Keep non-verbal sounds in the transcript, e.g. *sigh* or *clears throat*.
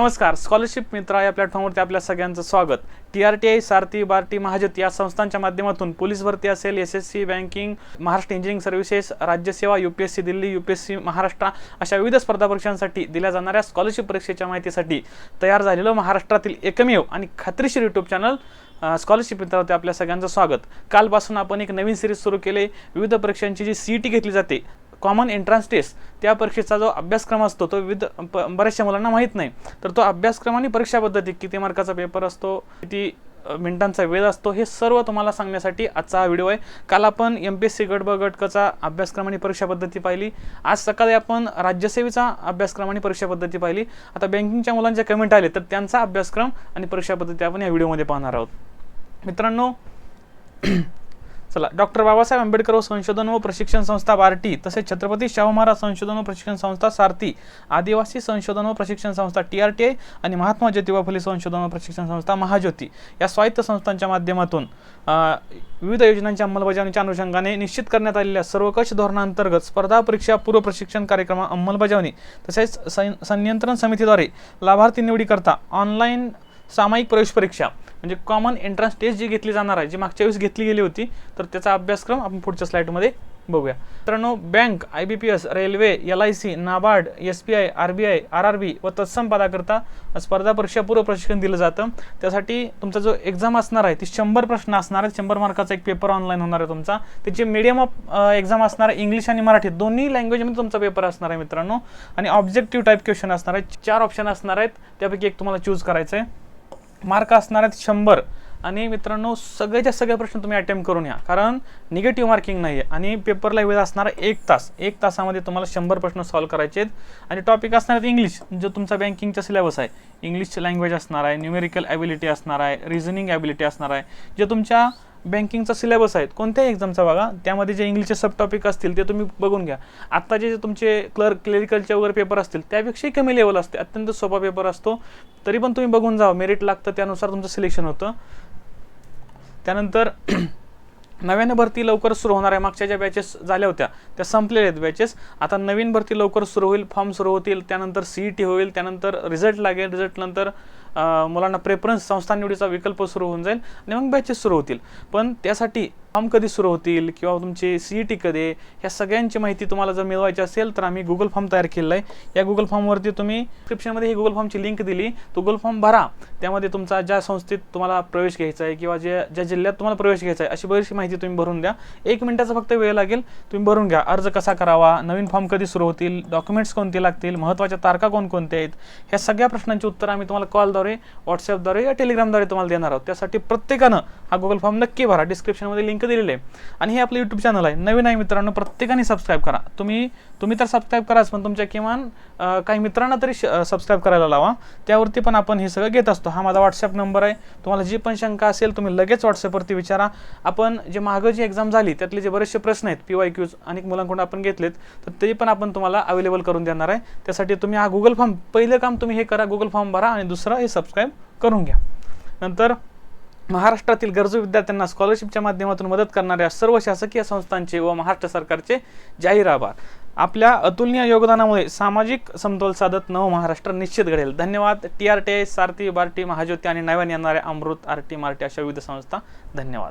नमस्कार स्कॉलरशिप मित्रा या प्लॅटफॉर्मवरती आपल्या सगळ्यांचं स्वागत. T R T I Sarathi BARTI महाजत या संस्थांच्या माध्यमातून पोलीस भरती असेल S S C banking Maharashtra engineering services राज्यसेवा U P S C Delhi U P S C Maharashtra अशा विविध स्पर्धा परीक्षांसाठी दिल्या जाणाऱ्या स्कॉलरशिप परीक्षेच्या माहितीसाठी तयार झालेलं महाराष्ट्रातील एकमेव आणि खात्रीशीर यूट्यूब चॅनल स्कॉलरशिप मित्रावरती आपल्या सगळ्यांचं स्वागत. कालपासून आपण एक नवीन सिरीज सुरू केले. विविध परीक्षांची जी सी ई टी घेतली जाते कॉमन एंट्रन्स टेस्ट त्या परीक्षेचा जो अभ्यासक्रम असतो तो विविध प बऱ्याचशा मुलांना माहीत नाही. तर तो अभ्यासक्रम आणि परीक्षा पद्धती किती मार्काचा पेपर असतो किती मिनिटांचा वेळ असतो हे सर्व तुम्हाला सांगण्यासाठी आजचा हा व्हिडिओ आहे. काल आपण एम पी एस सी गट ब गटकचा अभ्यासक्रम आणि परीक्षा पद्धती पाहिली. आज सकाळी आपण राज्यसेवेचा अभ्यासक्रम आणि परीक्षा पद्धती पाहिली. आता बँकिंगच्या मुलांचे कमेंट आले तर त्यांचा अभ्यासक्रम आणि परीक्षा पद्धती आपण या व्हिडिओमध्ये पाहणार आहोत. मित्रांनो चला डॉक्टर बाबासाहेब आंबेडकर व संशोधन व प्रशिक्षण संस्था बार्टी तसेच छत्रपती शाहू महाराज संशोधन व प्रशिक्षण संस्था सारथी आदिवासी संशोधन व प्रशिक्षण संस्था टी आर टी आय आणि महात्मा ज्योतिबा फुले संशोधन व प्रशिक्षण संस्था महाज्योती या स्वायत्त संस्थांच्या माध्यमातून विविध योजनांच्या अंमलबजावणीच्या अनुषंगाने निश्चित करण्यात आलेल्या सर्वकष धोरणांतर्गत स्पर्धा परीक्षा पूर्व प्रशिक्षण कार्यक्रम अंमलबजावणी तसेच सं संनियंत्रण समितीद्वारे लाभार्थी निवडीकरता ऑनलाईन सामायिक प्रवेश परीक्षा म्हणजे कॉमन एंट्रन्स टेस्ट जी घेतली जाणार आहे जी मागच्या वेळेस घेतली गेली होती तर त्याचा अभ्यासक्रम आपण पुढच्या स्लाईडमध्ये बघूया. मित्रांनो bank I B P S railway L I C NABARD S P I R B I R R B व तत्सम पदाकरता स्पर्धा परीक्षा पूर्व प्रशिक्षण दिलं जातं. त्यासाठी तुमचा जो एक्झाम असणार आहे ती शंभर प्रश्न असणार आहेत. शंभर मार्काचा एक पेपर ऑनलाईन होणार आहे तुमचा. त्याची मीडियम ऑफ एक्झाम असणार आहे इंग्लिश आणि मराठी. दोन्ही लँग्वेजमध्ये तुमचा पेपर असणार आहे मित्रांनो. आणि ऑब्जेक्टिव्ह टाईप क्वेश्चन असणार आहे. चार ऑप्शन असणार आहेत. त्यापैकी एक तुम्हाला चूज करायचं आहे मार्क असणार आहेत शंभर. आणि मित्रांनो सगळेच्या सगळे प्रश्न तुम्ही अटेम्प्ट करून या. कारण निगेटिव्ह मार्किंग नाही आहे आणि पेपरला वेळ असणार एक तास. एक तासामध्ये तुम्हाला शंभर प्रश्न सॉल्व्ह करायचे आहेत. आणि टॉपिक असणार आहेत इंग्लिश जो तुमचा बँकिंगचा सिलेबस आहे. इंग्लिश लँग्वेज असणार आहे न्यूमेरिकल ॲबिलिटी असणार आहे रिझनिंग ॲबिलिटी असणार आहे. जे तुमच्या बँकिंगचा सिलेबस आहेत कोणत्याही एक्झामचा बघा त्यामध्ये जे इंग्लिशचे सब टॉपिक असतील ते तुम्ही बघून घ्या. आत्ता जे तुमचे क्लर्क क्लेरिकलचे वगैरे पेपर असतील त्यापेक्षाही कमी लेवल असते अत्यंत सोपा पेपर असतो. तरी पण तुम्ही बघून जा मेरिट लागतं त्यानुसार तुमचं सिलेक्शन होतं. त्यानंतर *clears throat* नव्याने भरती लवकर सुरू होणार आहे मागच्या ज्या बॅचेस झाल्या होत्या त्या संपलेल्या आहेत बॅचेस आता नवीन भरती लवकर सुरू होईल फॉर्म सुरू होतील त्यानंतर सी ई टी होईल त्यानंतर रिझल्ट लागेल रिझल्टनंतर मुलांना प्रेफरन्स संस्था निवडीचा विकल्प सुरू होऊन जाईल आणि मग बॅचेस सुरू होतील. पण त्यासाठी फॉर्म कधी सुरू होतील किंवा तुमची सी ई टी कधी ह्या सगळ्यांची माहिती तुम्हाला जर मिळवायची असेल तर आम्ही गुगल फॉर्म तयार केलेला आहे. या गुगल फॉर्मवरती तुम्ही डिस्क्रिप्शनमध्ये ही गुगल फॉर्मची लिंक दिली. तो गुगल फॉर्म भरा. त्यामध्ये तुमचा ज्या संस्थेत तुम्हाला प्रवेश घ्यायचा आहे किंवा ज्या ज्या जिल्ह्यात तुम्हाला प्रवेश घ्यायचा आहे अशी बरीचशी माहिती तुम्ही भरून द्या. एक मिनिटाचा फक्त वेळ लागेल तुम्ही भरून घ्या. अर्ज कसा करावा नवीन फॉर्म कधी सुरू होतील डॉक्युमेंट्स कोणते लागतील महत्त्वाच्या तारखा कोणकोणत्या आहेत ह्या सगळ्या प्रश्नांची उत्तर आम्ही तुम्हाला कॉल कॉलद्वारे व्हॉट्सअपद्वारे या टेलिग्रामद्वारे तुम्हाला देणार आहोत. त्यासाठी प्रत्येकानं हा गुगल फॉर्म नक्की भरा. डिस्क्रिप्शनमध्ये लिंक दिलेली आहे. आणि हे आपलं यूट्यूब चॅनल आहे. नवीन आहे मित्रांनो प्रत्येकाने सबस्क्राईब करा. तुम्ही तुम्ही तर सबस्क्राईब कराच पण तुमच्या किमान काही मित्रांना तरी सबस्क्राईब करायला लावा. त्यावरती पण आपण हे सगळं घेत असतो. हा माझा व्हॉट्सअप नंबर आहे. तुम्हाला जी पण शंका असेल तुम्ही लगेच व्हॉट्सअपवरती विचारा. आपण जे मागं जी एक्झाम झाली त्यातले जे बरेचसे प्रश्न आहेत पी वाय क्यूज अनेक मुलांकडून आपण घेतलेत तर ते पण आपण तुम्हाला अवेलेबल करून देणार आहे. त्यासाठी तुम्ही हा गुगल फॉर्म पहिलं काम तुम्ही हे करा गुगल फॉर्म भरा आणि दुसरं हे सबस्क्राईब करून घ्या. नंतर महाराष्ट्रातील गरजू विद्यार्थ्यांना स्कॉलरशिपच्या माध्यमातून मदत करणाऱ्या सर्व शासकीय संस्थांचे व महाराष्ट्र सरकारचे जाहीर आभार. आपल्या अतुलनीय योगदानामुळे सामाजिक समतोल साधत नव महाराष्ट्र निश्चित घडेल. धन्यवाद. T R T I Sarathi BARTI Mahajyoti आणि नव्याने येणाऱ्या अमृत आर टी मार्टी अशा विविध संस्था. धन्यवाद.